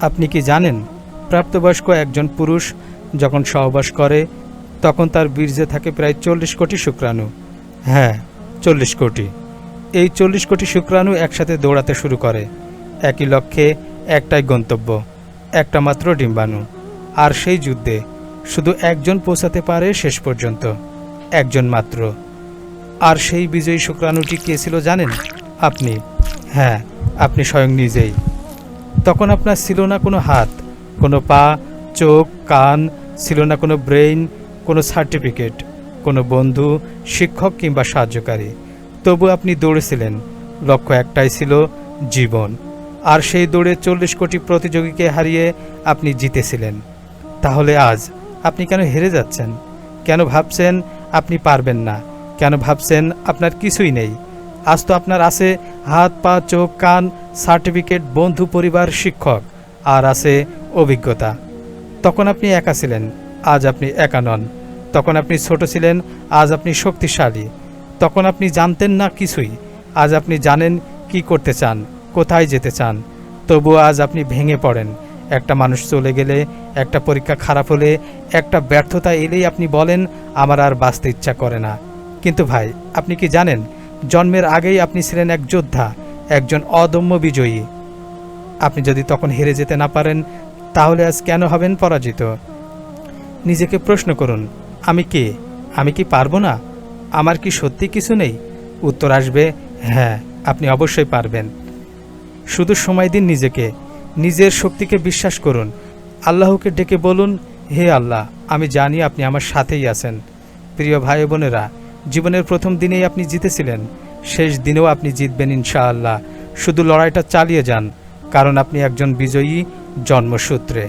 আপনি কি জানেন, প্রাপ্তবয়স্ক একজন পুরুষ যখন সহবাস করে, তখন তার বীর্যে থাকে প্রায় চল্লিশ কোটি শুক্রাণু। হ্যাঁ চল্লিশ কোটি। এই চল্লিশ কোটি শুক্রাণু একসাথে দৌড়াতে শুরু করে। একই লক্ষ্যে একটাই গন্তব্য, একটা মাত্র ডিম্বাণু। আর সেই যুদ্ধে শুধু একজন পৌঁছাতে পারে শেষ পর্যন্ত, একজন মাত্র। আর সেই বিজয়ী শুক্রাণুটি কে ছিল জানেন? আপনি। হ্যাঁ আপনি স্বয়ং নিজেই। তখন আপনার ছিল না কোনো হাত, কোনো পা, চোখ, কান, ছিল না কোনো ব্রেইন, কোনো সার্টিফিকেট, কোনো বন্ধু, শিক্ষক কিংবা সাহায্যকারী। তবু আপনি দৌড়েছিলেন। লক্ষ্য একটাই ছিল জীবন। আর সেই দৌড়ে চল্লিশ কোটি প্রতিযোগীকে হারিয়ে আপনি জিতেছিলেন। তাহলে আজ আপনি কেন হেরে যাচ্ছেন? কেন ভাবছেন আপনি পারবেন না? কেন ভাবছেন আপনার কিছুই নেই? আজ তো আপনার আছে হাত, পা, চোখ, কান সার্টিফিকেট বন্ধু পরিবার শিক্ষক, আর আছে অভিজ্ঞতা। তখন আপনি একা ছিলেন, আজ আপনি একা নন। তখন আপনি ছোট ছিলেন, আজ আপনি শক্তিশালী। তখন আপনি জানতেন না কিছুই, আজ আপনি জানেন কি করতে চান, কোথায় যেতে চান। তবুও আজ আপনি ভেঙে পড়েন। একটা মানুষ চলে গেলে, একটা পরীক্ষা খারাপ হলে, একটা ব্যর্থতা এলেই আপনি বলেন, আমার আর বাঁচতে ইচ্ছা করে না। কিন্তু ভাই, আপনি কি জানেন, জন্মের আগেই আপনি ছিলেন এক যোদ্ধা একজন অদম্য বিজয়ী। আপনি যদি তখন হেরে যেতে না পারেন, তাহলে আজ কেন হবেন পরাজিত? নিজেকে প্রশ্ন করুন, আমি কে? আমি কি পারব না? আমার কি সত্যি কিছু নেই? উত্তর আসবে হ্যাঁ আপনি অবশ্যই পারবেন। শুধু সময় দিন নিজেকে। নিজের শক্তিকে বিশ্বাস করুন। আল্লাহকে ডেকে বলুন, হে আল্লাহ, আমি জানি আপনি আমার সাথেই আছেন। প্রিয় ভাই বোনেরা, জীবনের প্রথম দিনেই আপনি জিতেছিলেন। শেষ দিনেও আপনি জিতবেন ইনশাআল্লাহ। শুধু লড়াইটা চালিয়ে যান কারণ আপনি একজন বিজয়ী জন্মসূত্রে।